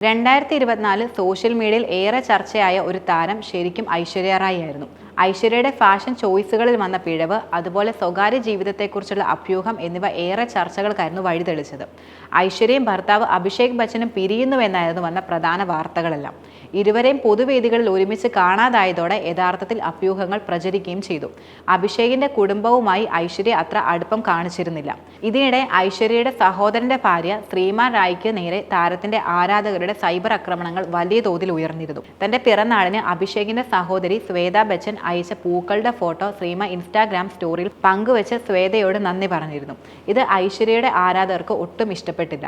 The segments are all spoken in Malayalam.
രണ്ടായിരത്തി ഇരുപത്തിനാല് സോഷ്യൽ മീഡിയയിൽ ഏറെ ചർച്ചയായ ഒരു താരം ശരിക്കും ഐശ്വര്യ റായി ആയിരുന്നു. ഐശ്വര്യയുടെ ഫാഷൻ ചോയ്സുകളിൽ വന്ന പിഴവ് അതുപോലെ സ്വകാര്യ ജീവിതത്തെക്കുറിച്ചുള്ള അഭ്യൂഹം എന്നിവ ഏറെ ചർച്ചകൾക്കായിരുന്നു വഴിതെളിച്ചത്. ഐശ്വര്യയും ഭർത്താവ് അഭിഷേക് ബച്ചനും പിരിയുന്നുവെന്നായിരുന്നു വന്ന പ്രധാന വാർത്തകളെല്ലാം. ഇരുവരെയും പൊതുവേദികളിൽ ഒരുമിച്ച് കാണാതായതോടെ യഥാർത്ഥത്തിൽ അഭ്യൂഹങ്ങൾ പ്രചരിക്കുകയും ചെയ്തു. അഭിഷേകിന്റെ കുടുംബവുമായി ഐശ്വര്യ അത്ര അടുപ്പം കാണിച്ചിരുന്നില്ല. ഇതിനിടെ ഐശ്വര്യയുടെ സഹോദരന്റെ ഭാര്യ ശ്രീമാൻ റായിക്ക് നേരെ താരത്തിന്റെ ആരാധകരുടെ സൈബർ ആക്രമണങ്ങൾ വലിയ തോതിൽ ഉയർന്നിരുന്നു. തന്റെ പിറന്നാളിന് അഭിഷേകിന്റെ സഹോദരി ശ്വേത ബച്ചൻ അയച്ച പൂക്കളുടെ ഫോട്ടോ ശ്രീമ ഇൻസ്റ്റാഗ്രാം സ്റ്റോറിയിൽ പങ്കുവച്ച് ശ്വേതയോട് നന്ദി പറഞ്ഞിരുന്നു. ഇത് ഐശ്വര്യയുടെ ആരാധകർക്ക് ഒട്ടും ഇഷ്ടപ്പെട്ടില്ല.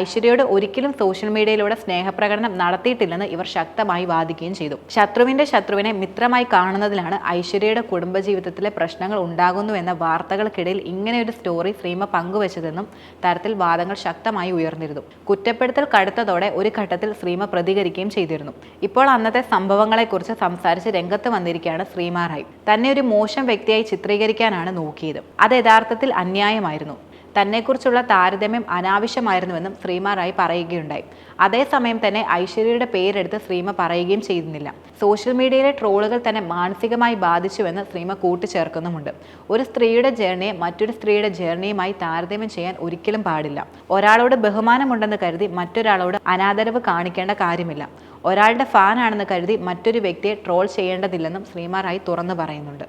ഐശ്വര്യയോട് ഒരിക്കലും സോഷ്യൽ മീഡിയയിലൂടെ സ്നേഹപ്രകടനം നടത്തിയിട്ടില്ലെന്ന് ഇവർ ശക്തമായി വാദിക്കുകയും ചെയ്തു. ശത്രുവിന്റെ ശത്രുവിനെ മിത്രമായി കാണുന്നതിലാണ് ഐശ്വര്യയുടെ കുടുംബജീവിതത്തിലെ പ്രശ്നങ്ങൾ ഉണ്ടാകുന്നുവെന്ന വാർത്തകൾക്കിടയിൽ ഇങ്ങനെ ഒരു സ്റ്റോറി ശ്രീമ പങ്കുവച്ചതെന്നും തരത്തിൽ വാദങ്ങൾ ശക്തമായി ഉയർന്നിരുന്നു. കുറ്റപ്പെടുത്തൽ കടുത്തതോടെ ഒരു ഘട്ടത്തിൽ ശ്രീമ പ്രതികരിക്കുകയും ചെയ്തിരുന്നു. ഇപ്പോൾ അന്നത്തെ സംഭവങ്ങളെക്കുറിച്ച് സംസാരിച്ച് രംഗത്ത് വന്നിരിക്കുകയാണ് ശ്രീമ റായ് തന്നെ ഒരു മോശം വ്യക്തിയായി ചിത്രീകരിക്കാനാണ് നോക്കിയത്. അത് യഥാർത്ഥത്തിൽ അന്യായമായിരുന്നു. തന്നെക്കുറിച്ചുള്ള താരതമ്യം അനാവശ്യമായിരുന്നുവെന്നും ശ്രീമ റായ് പറയുകയുണ്ടായി. അതേസമയം തന്നെ ഐശ്വര്യയുടെ പേരെടുത്ത് ശ്രീമ പറയുകയും ചെയ്യുന്നില്ല സോഷ്യൽ മീഡിയയിലെ ട്രോളുകൾ തന്നെ മാനസികമായി ബാധിച്ചുവെന്ന് ശ്രീമ കൂട്ടിച്ചേർക്കുന്നുമുണ്ട്. ഒരു സ്ത്രീയുടെ ജേർണിയെ മറ്റൊരു സ്ത്രീയുടെ ജേർണിയുമായി താരതമ്യം ചെയ്യാൻ ഒരിക്കലും പാടില്ല. ഒരാളോട് ബഹുമാനമുണ്ടെന്ന് കരുതി മറ്റൊരാളോട് അനാദരവ് കാണിക്കേണ്ട കാര്യമില്ല. ഒരാളുടെ ഫാനാണെന്ന് കരുതി മറ്റൊരു വ്യക്തിയെ ട്രോൾ ചെയ്യേണ്ടതില്ലെന്നും ശ്രീമാറായി തുറന്നു പറയുന്നുണ്ട്.